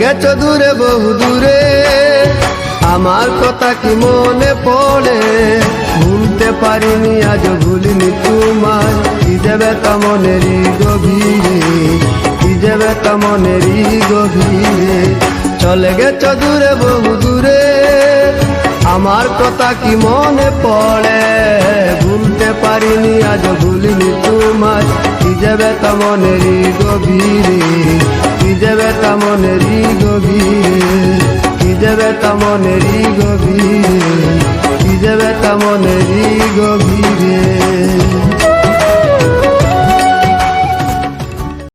গেছ দূরে, বহু দূরে। আমার কথা কি মনে পড়ে? ভুলতে পারিনি, আজ ভুলিনি তোমায়। কি তা মনেরই গভীরে, কি তা মনেরই গভীরে। চলে গেছ দূরে, বহু দূরে। আমার কথা কি মনে পড়ে? ভুলতে পারিনি, আজ ভুলিনি তোমায়। কি তা মনেরই গভীরে, কি তা মনেরই গভীরে। কি দেবে তা মনেরই গভীরে। কি দেবে তা মনেরই গভীরে।